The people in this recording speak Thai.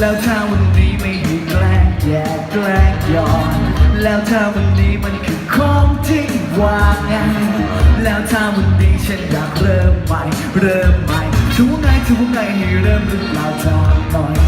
แล้วถ้าวันนี้ไม่ได้แกล้งแย่แกล้งย้อนแล้วถ้าวันนี้มันคือของที่วาไงแล้วถ้าวันนี้ฉันอยากเริ่มใหม่ เริ่มใหม่ทุกว่ไงถืกว่ไงให้เริ่มหรือเปล่าจาน่อถามหน่อย